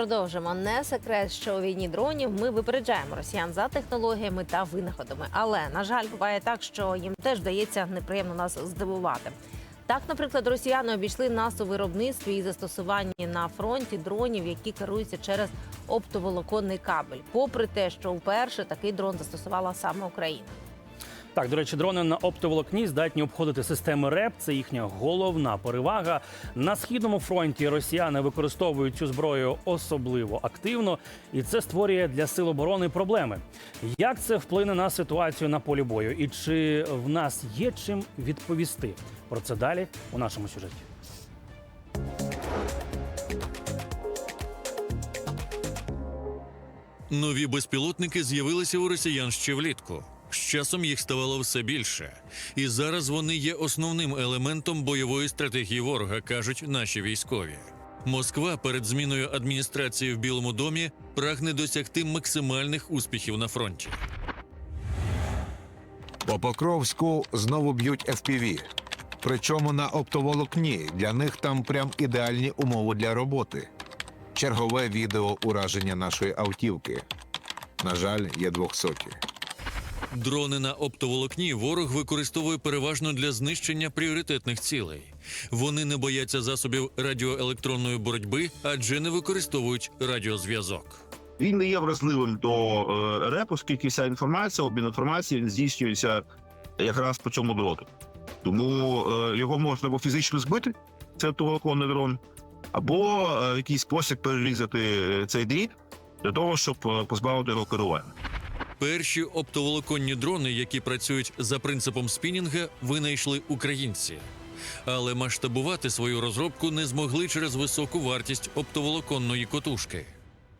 Продовжимо не секрет, що у війні дронів ми випереджаємо росіян за технологіями та винаходами. Але на жаль, буває так, що їм теж вдається неприємно нас здивувати. Так, наприклад, росіяни обійшли нас у виробництві і застосуванні на фронті дронів, які керуються через оптоволоконний кабель, попри те, що вперше такий дрон застосувала саме Україна. Так, до речі, дрони на оптоволокні здатні обходити системи РЕП. Це їхня головна перевага. На східному фронті росіяни використовують цю зброю особливо активно, і це створює для сил оборони проблеми. Як це вплине на ситуацію на полі бою? І чи в нас є чим відповісти? Про це далі у нашому сюжеті. Нові безпілотники з'явилися у росіян ще влітку. З часом їх ставало все більше, і зараз вони є основним елементом бойової стратегії ворога, кажуть наші військові. Москва перед зміною адміністрації в Білому домі прагне досягти максимальних успіхів на фронті. По Покровську знову б'ють FPV. Причому на оптоволокні для них там прям ідеальні умови для роботи. Чергове відео ураження нашої автівки. На жаль, є двохсоті. Дрони на оптоволокні ворог використовує переважно для знищення пріоритетних цілей. Вони не бояться засобів радіоелектронної боротьби, адже не використовують радіозв'язок. Він не є вразливим до е, репу, оскільки вся інформація, обмін інформації він здійснюється якраз по цьому дроту. Тому е, його можна або фізично збити, це оптоволоконний дрон, або е, в якийсь спосіб перерізати цей дріт для того, щоб позбавити його керування. Перші оптоволоконні дрони, які працюють за принципом спінінга, винайшли українці. Але масштабувати свою розробку не змогли через високу вартість оптоволоконної котушки.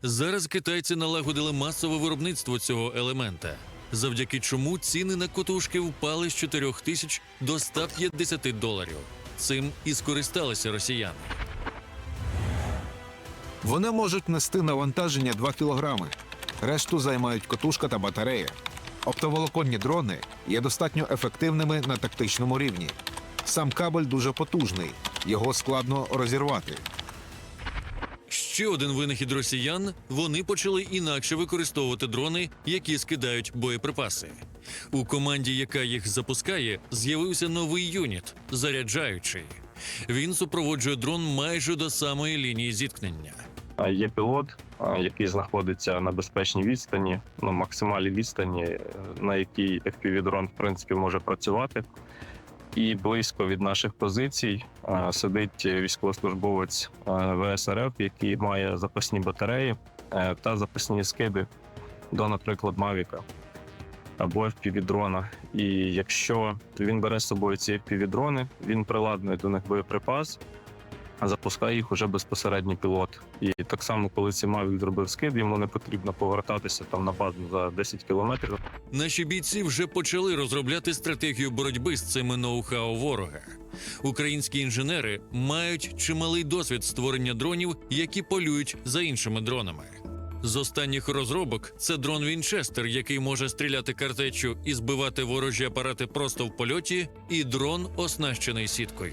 Зараз китайці налагодили масове виробництво цього елемента, завдяки чому ціни на котушки впали з 4 тисяч до 150 доларів. Цим і скористалися росіяни. Вони можуть нести навантаження 2 кілограми. Решту займають котушка та батарея. Оптоволоконні дрони є достатньо ефективними на тактичному рівні. Сам кабель дуже потужний, його складно розірвати. Ще один винахід росіян вони почали інакше використовувати дрони, які скидають боєприпаси. У команді, яка їх запускає, з'явився новий юніт заряджаючий. Він супроводжує дрон майже до самої лінії зіткнення. Є пілот, який знаходиться на безпечній відстані, ну максимальній відстані, е, на якій FPV-дрон в принципі може працювати. І близько від наших позицій сидить військовослужбовець ВСРФ, який має запасні батареї е, та запасні скиди до, наприклад, Мавіка або FPV-дрона. І якщо він бере з собою ці FPV-дрони, він приладнує до них боєприпас, запускає їх уже безпосередньо пілот. І так само, коли ці Mavic зробив скид, йому не потрібно повертатися там на базу за 10 кілометрів. Наші бійці вже почали розробляти стратегію боротьби з цими ноу-хау ворога. Українські інженери мають чималий досвід створення дронів, які полюють за іншими дронами. З останніх розробок це дрон Вінчестер, який може стріляти картечю і збивати ворожі апарати просто в польоті, і дрон, оснащений сіткою.